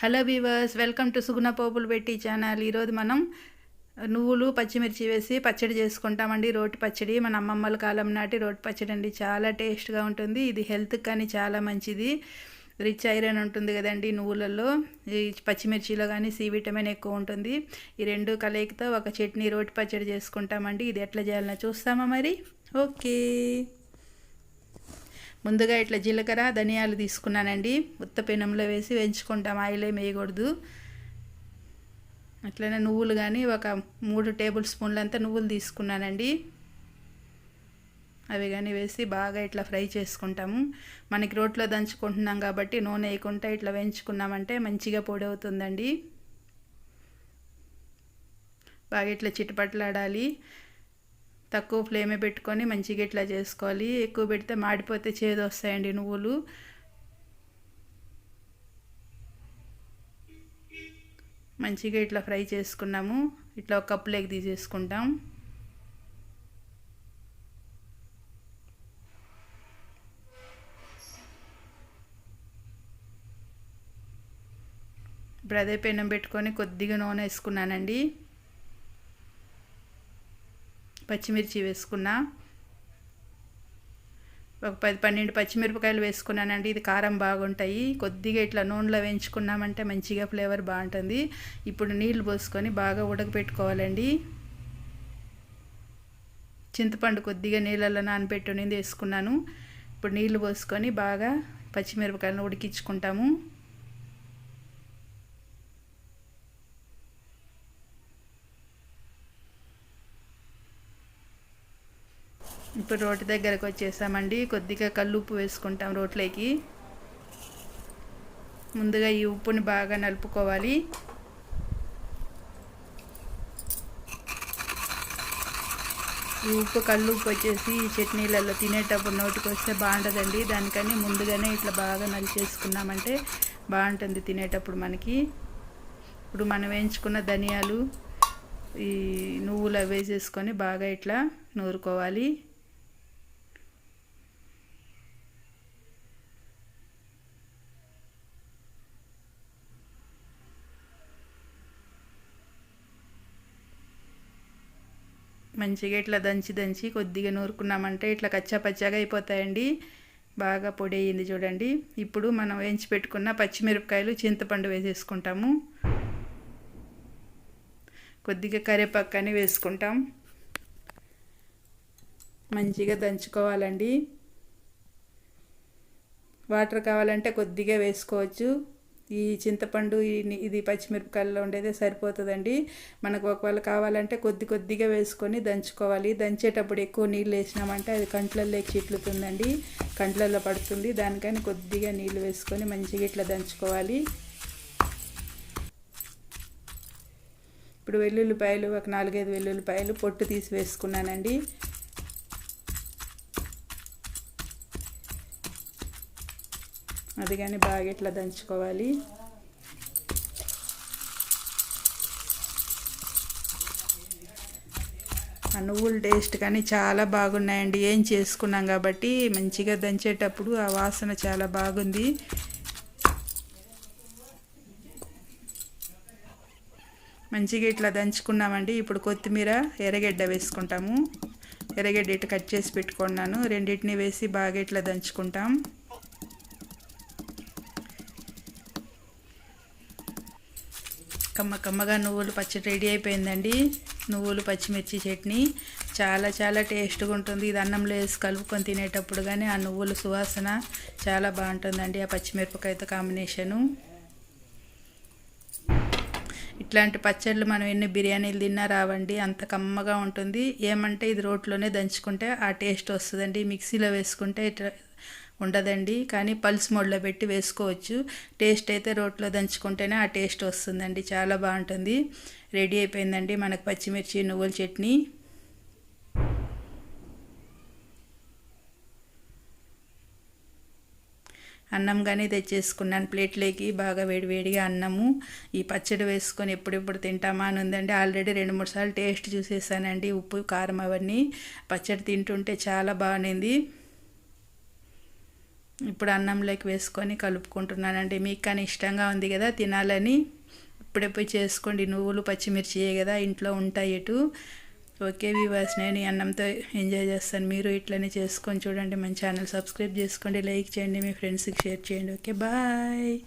Hello viewers welcome to Suguna పోపులు పెట్టి channel ఈరోజు మనం uh, నువ్వులు పచ్చిమిర్చి వేసి పచ్చడి చేసుకుంటామండి. రోటి పచ్చడి మన అమ్మమ్మల కాలం నాటి రోటి పచ్చడి అండి. చాలా టేస్ట్గా ఉంటుంది. ఇది హెల్త్కి కానీ చాలా మంచిది. రిచ్ ఐరన్ ఉంటుంది కదండి నువ్వులలో. ఈ పచ్చిమిర్చిలో కానీ సి విటమిన్ ఎక్కువ ఉంటుంది. ఈ రెండు కలయికతో ఒక చట్నీ రోటి పచ్చడి చేసుకుంటామండి. ఇది ఎట్లా చేయాలన్నా చూస్తామా మరి? ఓకే. ముందుగా ఇట్లా జీలకర్ర ధనియాలు తీసుకున్నానండి. ఉత్త పెనంలో వేసి వేయించుకుంటాం. ఆయిల్ వేయకూడదు అట్లనే నువ్వులు కానీ ఒక మూడు టేబుల్ స్పూన్లంతా నువ్వులు తీసుకున్నానండి. అవి కానీ వేసి బాగా ఇట్లా ఫ్రై చేసుకుంటాము. మనకి రోట్లో దంచుకుంటున్నాం కాబట్టి నూనె వేయకుండా ఇట్లా వేయించుకున్నామంటే మంచిగా పొడి అవుతుందండి బాగా ఇట్లా చిటపట్లాడాలి. తక్కువ ఫ్లేమే పెట్టుకొని మంచిగా ఇట్లా చేసుకోవాలి. ఎక్కువ పెడితే మాడిపోతే చేదు వస్తాయండి నువ్వులు. మంచిగా ఇట్లా ఫ్రై చేసుకున్నాము. ఇట్లా ఒక కప్పులోకి తీసేసుకుంటాం. ఇప్పుడు అదే పెనం పెట్టుకొని కొద్దిగా నూనె వేసుకున్నానండి. పచ్చిమిర్చి వేసుకున్నా. ఒక పది పన్నెండు పచ్చిమిరపకాయలు వేసుకున్నానండి. ఇది కారం బాగుంటాయి. కొద్దిగా ఇట్లా నూనెలో వేయించుకున్నామంటే మంచిగా ఫ్లేవర్ బాగుంటుంది. ఇప్పుడు నీళ్ళు పోసుకొని బాగా ఉడకపెట్టుకోవాలండి చింతపండు కొద్దిగా నీళ్ళల్లో నానబెట్టునింది వేసుకున్నాను. ఇప్పుడు నీళ్ళు పోసుకొని బాగా పచ్చిమిరపకాయలను ఉడికించుకుంటాము. ఇప్పుడు రోటి దగ్గరకు వచ్చేసామండి. కొద్దిగా కల్లుప్పు వేసుకుంటాం రోట్లోకి ముందుగా ఈ ఉప్పుని బాగా నలుపుకోవాలి. ఈ ఉప్పు కళ్ళు ఉప్పు వచ్చేసి ఈ చట్నీలలో తినేటప్పుడు నోటికి వస్తే బాగుంటుందండి దానికని ముందుగానే ఇట్లా బాగా నలిచేసుకున్నామంటే బాగుంటుంది తినేటప్పుడు మనకి. ఇప్పుడు మనం వేయించుకున్న ధనియాలు ఈ నువ్వులు వేసేసుకొని బాగా ఇట్లా నూరుకోవాలి. మంచిగా ఇట్లా దంచి దంచి కొద్దిగా నూరుకున్నామంటే ఇట్లా కచ్చా పచ్చాగా అయిపోతాయండి. బాగా పొడి అయ్యింది చూడండి. ఇప్పుడు మనం వేయించి పెట్టుకున్న పచ్చిమిరపకాయలు చింతపండు వేసేసుకుంటాము. కొద్దిగా కరివేపాకు వేసుకుంటాం. మంచిగా దంచుకోవాలండి. వాటర్ కావాలంటే కొద్దిగా వేసుకోవచ్చు. ఈ చింతపండు ఇది పచ్చిమిరపకాయల్లో ఉండేదే సరిపోతుందండి. మనకు ఒకవేళ కావాలంటే కొద్ది కొద్దిగా వేసుకొని దంచుకోవాలి. దంచేటప్పుడు ఎక్కువ నీళ్ళు వేసినామంటే అది కంట్లల్లో చిట్లుతుందండి. కంట్లల్లో పడుతుంది. దానికని కొద్దిగా నీళ్ళు వేసుకొని మంచిగా ఇట్లా దంచుకోవాలి. ఇప్పుడు వెల్లుల్లిపాయలు ఒక నాలుగైదు వెల్లుల్లిపాయలు పొట్టు తీసి వేసుకున్నానండి. అది కానీ బాగా ఇట్లా దంచుకోవాలి? ఆ నువ్వుల టేస్ట్ కానీ చాలా బాగున్నాయండి. ఏం చేసుకున్నాం కాబట్టి మంచిగా దంచేటప్పుడు ఆ వాసన చాలా బాగుంది. మంచిగా ఇట్లా దంచుకున్నామండి. ఇప్పుడు కొత్తిమీర ఎర్రగడ్డ వేసుకుంటాము. ఎర్రగడ్డ ఇటు కట్ చేసి పెట్టుకున్నాను. రెండింటిని వేసి బాగా ఇట్లా దంచుకుంటాం. కమ్మ కమ్మగా నువ్వులు పచ్చడి రెడీ అయిపోయిందండి. నువ్వులు పచ్చిమిర్చి చట్నీ. చాలా చాలా టేస్ట్గా ఉంటుంది. ఇది అన్నంలో వేసి కలుపుకొని తినేటప్పుడు కానీ ఆ నువ్వుల సువాసన చాలా బాగుంటుందండి. ఆ పచ్చిమిరపకాయతో కాంబినేషను. ఇట్లాంటి పచ్చళ్ళు మనం ఎన్ని బిర్యానీలు తిన్నా రావండి. అంత కమ్మగా ఉంటుంది. ఏమంటే ఇది రోట్లోనే దంచుకుంటే ఆ టేస్ట్ వస్తుందండి. మిక్సీలో వేసుకుంటే ఉండదండి. కానీ పల్స్ మోడ్లో పెట్టి వేసుకోవచ్చు. టేస్ట్ అయితే రోట్లో దంచుకుంటేనే ఆ టేస్ట్ వస్తుందండి. చాలా బాగుంటుంది. రెడీ అయిపోయిందండి మనకు పచ్చిమిర్చి నువ్వుల చట్నీ. అన్నం కానీ తెచ్చేసుకున్నాను. ప్లేట్లోకి బాగా వేడివేడిగా అన్నము. ఈ పచ్చడి వేసుకొని ఎప్పుడెప్పుడు తింటామా అని ఉందండి. ఆల్రెడీ రెండు మూడు సార్లు టేస్ట్ చూసేసానండి. ఉప్పు కారం అవన్నీ. పచ్చడి తింటుంటే చాలా బాగుంది ఇప్పుడు అన్నంలోకి వేసుకొని కలుపుకుంటున్నానండి. మీకు కానీ ఇష్టంగా ఉంది కదా తినాలని. ఇప్పుడే పోయి చేసుకోండి. నువ్వులు పచ్చిమిర్చియే కదా ఇంట్లో ఉంటాయి ఎటు. ఓకే వివాస్ నేను ఈ అన్నంతో ఎంజాయ్ చేస్తాను. మీరు ఇట్లనే చేసుకొని చూడండి. మన ఛానల్ సబ్స్క్రైబ్ చేసుకోండి. లైక్ చేయండి. మీ ఫ్రెండ్స్కి షేర్ చేయండి. Okay bye.